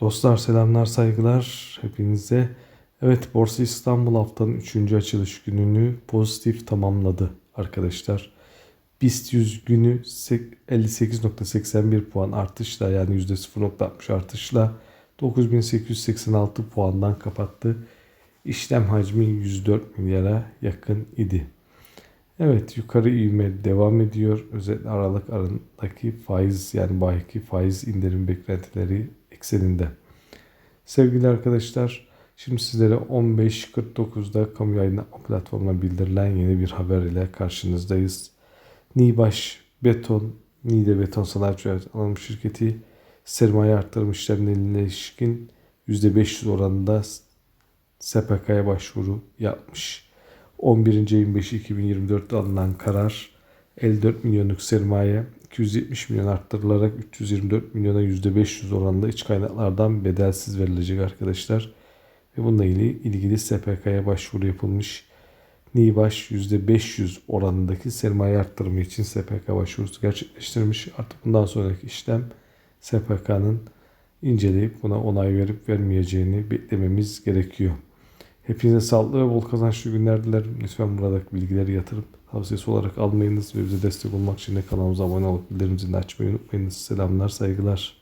Dostlar selamlar saygılar hepinize. Evet Borsa İstanbul haftanın 3. açılış gününü pozitif tamamladı arkadaşlar. BIST 100 günü sek- 58.81 puan artışla yani %0.60 artışla 9886 puandan kapattı. İşlem hacmi 104 milyara yakın idi. Evet yukarı ivme devam ediyor. Özellikle Aralık arasındaki faiz yani bahiki faiz indirim beklentileri ekseninde. Sevgili arkadaşlar şimdi sizlere 15.49'da kamu yayını platformuna bildirilen yeni bir haber ile karşınızdayız. Nibaş Beton, Niğde Beton Sanayi Anonim Şirketi sermaye arttırım işlemlerine ilişkin %500 oranında SPK'ya başvuru yapmış. 11. ayın 5'i 2024'te alınan karar 54 milyonluk sermaye 270 milyon arttırılarak 324 milyona %500 oranında iç kaynaklardan bedelsiz verilecek arkadaşlar. Ve bununla ilgili, ilgili SPK'ya başvuru yapılmış. Nibaş %500 oranındaki sermaye arttırımı için SPK başvurusu gerçekleştirmiş. Artık bundan sonraki işlem SPK'nın inceleyip buna onay verip vermeyeceğini beklememiz gerekiyor. Hepinize sağlıklı ve bol kazançlı günler dilerim. Lütfen buradaki bilgileri yatırıp tavsiyesi olarak almayınız ve bize destek olmak için de kanalımıza abone olup bildirim zilini açmayı unutmayınız. Selamlar, saygılar.